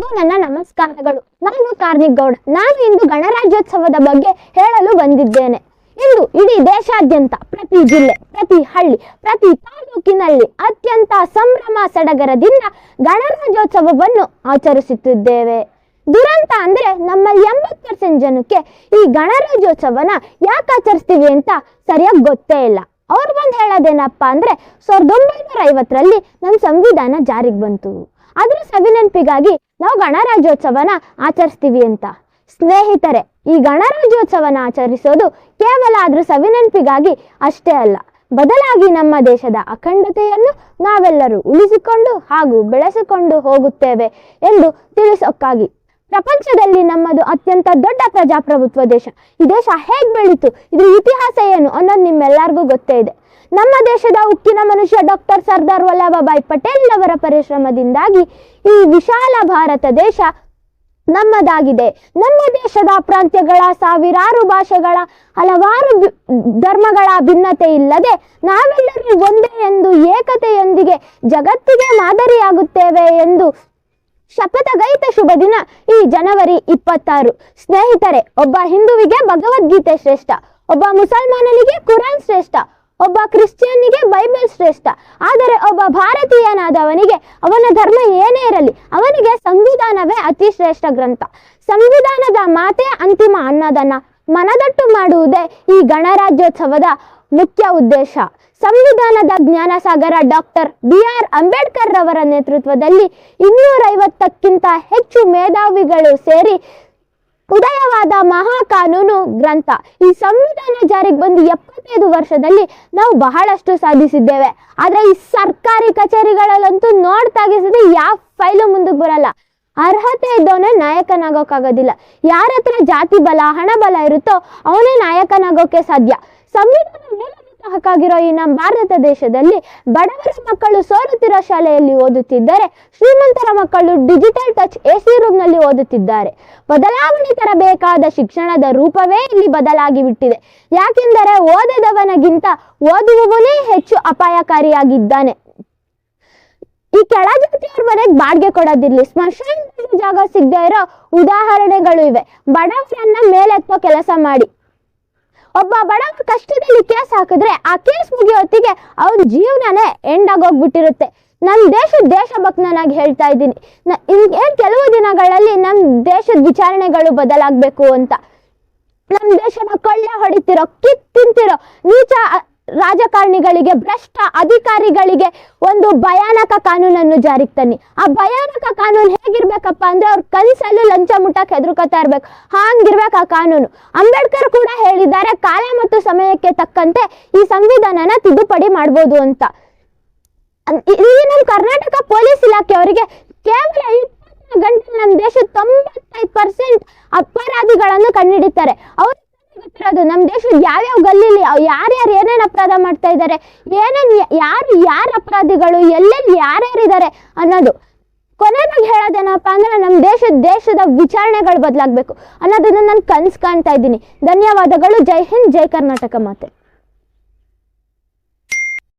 ಎಲ್ಲರಿಗೂ ನನ್ನ ನಮಸ್ಕಾರಗಳು. ನಾನು ಕಾರ್ನಿಕ್ ಗೌಡ. ನಾನು ಇಂದು ಗಣರಾಜ್ಯೋತ್ಸವದ ಬಗ್ಗೆ ಹೇಳಲು ಬಂದಿದ್ದೇನೆ. ಇಂದು ಇಡೀ ದೇಶಾದ್ಯಂತ, ಪ್ರತಿ ಜಿಲ್ಲೆ, ಪ್ರತಿ ಹಳ್ಳಿ, ಪ್ರತಿ ತಾಲೂಕಿನಲ್ಲಿ ಅತ್ಯಂತ ಸಂಭ್ರಮ ಸಡಗರದಿಂದ ಗಣರಾಜ್ಯೋತ್ಸವವನ್ನು ಆಚರಿಸುತ್ತಿದ್ದೇವೆ. ದುರಂತ ಅಂದ್ರೆ ನಮ್ಮಲ್ಲಿ ಎಂಬತ್ತು ಪರ್ಸೆಂಟ್ ಜನಕ್ಕೆ ಈ ಗಣರಾಜ್ಯೋತ್ಸವನ ಯಾಕೆ ಆಚರಿಸ್ತೀವಿ ಅಂತ ಸರಿಯಾಗಿ ಗೊತ್ತೇ ಇಲ್ಲ. ಅವ್ರು ಬಂದು ಹೇಳೋದೇನಪ್ಪ ಅಂದ್ರೆ, ಸಾವಿರದ ಒಂಬೈನೂರ ಐವತ್ತರಲ್ಲಿ ನಮ್ಮ ಸಂವಿಧಾನ ಜಾರಿಗೆ ಬಂತು. ಅದ್ರ ಸವಿನೆನಪಿಗಾಗಿ ನಾವು ಗಣರಾಜ್ಯೋತ್ಸವನ ಆಚರಿಸ್ತೀವಿ ಅಂತ. ಸ್ನೇಹಿತರೆ, ಈ ಗಣರಾಜ್ಯೋತ್ಸವನ ಆಚರಿಸೋದು ಕೇವಲ ಅದ್ರ ಸವಿನೆನಪಿಗಾಗಿ ಅಷ್ಟೇ ಅಲ್ಲ. ಬದಲಾಗಿ ನಮ್ಮ ದೇಶದ ಅಖಂಡತೆಯನ್ನು ನಾವೆಲ್ಲರೂ ಉಳಿಸಿಕೊಂಡು ಹಾಗೂ ಬೆಳೆಸಿಕೊಂಡು ಹೋಗುತ್ತೇವೆ ಎಂದು ತಿಳಿಸೋಕ್ಕಾಗಿ ಪ್ರಪಂಚದಲ್ಲಿ ನಮ್ಮದು ಅತ್ಯಂತ ದೊಡ್ಡ ಪ್ರಜಾಪ್ರಭುತ್ವ ದೇಶ. ಈ ದೇಶ ಹೇಗೆ ಬೆಳೀತು? ಇದ್ರ ಇತಿಹಾಸ ಏನು ಅನ್ನೋದು ನಿಮ್ಮೆಲ್ಲರಿಗೂ ಗೊತ್ತೇ ಇದೆ. ನಮ್ಮ ದೇಶದ ಉಕ್ಕಿನ ಮನುಷ್ಯ ಡಾಕ್ಟರ್ ಸರ್ದಾರ್ ವಲ್ಲಭಭಾಯಿ ಪಟೇಲ್ ಅವರ ಪರಿಶ್ರಮದಿಂದಾಗಿ ಈ ವಿಶಾಲ ಭಾರತ ದೇಶ ನಮ್ಮದಾಗಿದೆ. ನಮ್ಮ ದೇಶದ ಪ್ರಾಂತ್ಯಗಳ ಸಾವಿರಾರು ಭಾಷೆಗಳ ಹಲವಾರು ಧರ್ಮಗಳ ಭಿನ್ನತೆ ಇಲ್ಲದೆ ನಾವೆಲ್ಲರೂ ಒಂದೇ ಎಂದು ಏಕತೆಯೊಂದಿಗೆ ಜಗತ್ತಿಗೆ ಮಾದರಿಯಾಗುತ್ತೇವೆ ಎಂದು ಶಪಥಗೈತ ಶುಭ ದಿನ ಈ ಜನವರಿ ಇಪ್ಪತ್ತಾರು. ಸ್ನೇಹಿತರೆ, ಒಬ್ಬ ಹಿಂದುವಿಗೆ ಭಗವದ್ಗೀತೆ ಶ್ರೇಷ್ಠ, ಒಬ್ಬ ಮುಸಲ್ಮಾನನಿಗೆ ಕುರಾನ್ ಶ್ರೇಷ್ಠ, ಒಬ್ಬ ಕ್ರಿಶ್ಚಿಯನ್ನಿಗೆ ಬೈಬಲ್ ಶ್ರೇಷ್ಠ. ಆದರೆ ಒಬ್ಬ ಭಾರತೀಯನಾದವನಿಗೆ ಅವನ ಧರ್ಮ ಏನೇ ಇರಲಿ, ಅವನಿಗೆ ಸಂವಿಧಾನವೇ ಅತಿ ಶ್ರೇಷ್ಠ ಗ್ರಂಥ. ಸಂವಿಧಾನದ ಮಾತೆ ಅಂತಿಮ ಅನ್ನದನ್ನ ಮನದಟ್ಟು ಮಾಡುವುದೇ ಈ ಗಣರಾಜ್ಯೋತ್ಸವದ ಮುಖ್ಯ ಉದ್ದೇಶ. ಸಂವಿಧಾನದ ಜ್ಞಾನಸಾಗರ ಡಾಕ್ಟರ್ ಬಿ ಆರ್ ಅಂಬೇಡ್ಕರ್ ರವರ ನೇತೃತ್ವದಲ್ಲಿ ಇನ್ನೂರೈವತ್ತಕ್ಕಿಂತ ಹೆಚ್ಚು ಮೇಧಾವಿಗಳು ಸೇರಿ ಉದಯವಾದ ಮಹಾ ಕಾನೂನು ಗ್ರಂಥ. ಈ ಸಂವಿಧಾನ ಜಾರಿಗೆ ಬಂದು ಎಪ್ಪತ್ತೈದು ವರ್ಷದಲ್ಲಿ ನಾವು ಬಹಳಷ್ಟು ಸಾಧಿಸಿದ್ದೇವೆ. ಆದರೆ ಈ ಸರ್ಕಾರಿ ಕಚೇರಿಗಳಲ್ಲಂತೂ ನೋಡ್ ತಾಗಿಸದೆ ಯಾವ ಫೈಲು ಮುಂದಕ್ಕೆ ಬರಲ್ಲ. ಅರ್ಹತೆ ಇದ್ದವನೇ ನಾಯಕನಾಗೋಕ್ಕಾಗೋದಿಲ್ಲ. ಯಾರ ಹತ್ರ ಜಾತಿ ಬಲ, ಹಣ ಬಲ ಇರುತ್ತೋ ಅವನೇ ನಾಯಕನಾಗೋಕೆ ಸಾಧ್ಯ. ಸಂವಿಧಾನ ಹಕ್ಕಾಗಿರೋ ಈ ನಮ್ಮ ಭಾರತ ದೇಶದಲ್ಲಿ ಬಡವರ ಮಕ್ಕಳು ಸೋರುತ್ತಿರೋ ಶಾಲೆಯಲ್ಲಿ ಓದುತ್ತಿದ್ದರೆ ಶ್ರೀಮಂತರ ಮಕ್ಕಳು ಡಿಜಿಟಲ್ ಟಚ್ ಎಸಿ ರೂಮ್ನಲ್ಲಿ ಓದುತ್ತಿದ್ದಾರೆ. ಬದಲಾವಣೆ ತರಬೇಕಾದ ಶಿಕ್ಷಣದ ರೂಪವೇ ಇಲ್ಲಿ ಬದಲಾಗಿ ಬಿಟ್ಟಿದೆ. ಯಾಕೆಂದರೆ ಓದದವನಿಗಿಂತ ಓದುವವನೇ ಹೆಚ್ಚು ಅಪಾಯಕಾರಿಯಾಗಿದ್ದಾನೆ. ಈ ಕೆಳಜಾತಿಯವ್ರ ಮನೆಗೆ ಬಾಡಿಗೆ ಕೊಡೋದಿರ್ಲಿ, ಸ್ಮಶಾನದಲ್ಲಿ ಜಾಗ ಸಿಗದೆ ಇರೋ ಉದಾಹರಣೆಗಳು ಇವೆ. ಬಡವರನ್ನ ಮೇಲೆತ್ತೋ ಕೆಲಸ ಮಾಡಿ. ಒಬ್ಬ ಬಡ ಕಷ್ಟದಲ್ಲಿ ಕೇಸ್ ಹಾಕಿದ್ರೆ ಆ ಕೇಸ್ ಮುಗಿಯೋತ್ತಿಗೆ ಅವನ ಜೀವನನೇ ಎಂಡ್ ಆಗೋಗ್ಬಿಟ್ಟಿರುತ್ತೆ. ನಮ್ಮ ದೇಶದ ದೇಶಭಕ್ತನಾಗಿ ಹೇಳ್ತಾ ಇದ್ದೀನಿ. ಏನ್ ಕೆಲವು ದಿನಗಳಲ್ಲಿ ನಮ್ಮ ದೇಶದ ವಿಚಾರಣೆಗಳು ಬದಲಾಗಬೇಕು ಅಂತ. ನಮ್ಮ ದೇಶನ ಕೊಳ್ಳೆ ಹೊಡಿತಿರೋ ಕಿತ್ತಿಂತಿರೋ ನೀಚ ರಾಜಕಾರಣಿಗಳಿಗೆ, ಭ್ರಷ್ಟ ಅಧಿಕಾರಿಗಳಿಗೆ ಒಂದು ಭಯಾನಕ ಕಾನೂನನ್ನು ಜಾರಿಗೆ ತನ್ನಿ. ಆ ಭಯಾನಕ ಕಾನೂನು ಹೇಗಿರ್ಬೇಕಪ್ಪ ಅಂದ್ರೆ ಅವ್ರ ಕನಸಲ್ಲೂ ಲಂಚ ಮುಟ್ಟಕ್ಕೆ ಹೆದರ್ಕೋತಾ ಇರ್ಬೇಕು. ಹಾಂಗಿರ್ಬೇಕು ಆ ಕಾನೂನು. ಅಂಬೇಡ್ಕರ್ ಕೂಡ ಹೇಳಿದ್ದಾರೆ, ಕಾಲ ಮತ್ತು ಸಮಯಕ್ಕೆ ತಕ್ಕಂತೆ ಈ ಸಂವಿಧಾನನ ತಿದ್ದುಪಡಿ ಮಾಡ್ಬೋದು ಅಂತ. ಇಲ್ಲಿ ನಮ್ಮ ಕರ್ನಾಟಕ ಪೊಲೀಸ್ ಇಲಾಖೆ ಅವರಿಗೆ ಕೇವಲ ಗಂಟೆ ನಮ್ಮ ದೇಶದ ತೊಂಬತ್ತೈದು ಪರ್ಸೆಂಟ್ ಅಪರಾಧಿಗಳನ್ನು ಕಂಡುಹಿಡಿತಾರೆ ಅವ್ರು ಗೊತ್ತಿರೋದು ನಮ್ಮ ದೇಶದ ಯಾವ್ಯಾವ ಗಲ್ಲಿಲಿ ಯಾರ್ಯಾರು ಏನೇನು ಅಪರಾಧ ಮಾಡ್ತಾ ಇದ್ದಾರೆ ಏನೇನು ಯಾರು ಯಾರು ಅಪರಾಧಿಗಳು, ಎಲ್ಲೆಲ್ಲಿ ಯಾರ್ಯಾರಿದ್ದಾರೆ ಅನ್ನೋದು ಕೊನೆಯಾಗಿ ಹೇಳೋದೇನಪ್ಪ ಅಂದ್ರೆ ನಮ್ಮ ದೇಶದ ದೇಶದ ವಿಚಾರಣೆಗಳು ಬದಲಾಗಬೇಕು ಅನ್ನೋದನ್ನ ನಾನು ಕನ್ಸು ಕಾಣ್ತಾ ಇದ್ದೀನಿ. ಧನ್ಯವಾದಗಳು. ಜೈ ಹಿಂದ್, ಜೈ ಕರ್ನಾಟಕ ಮಾತೆ.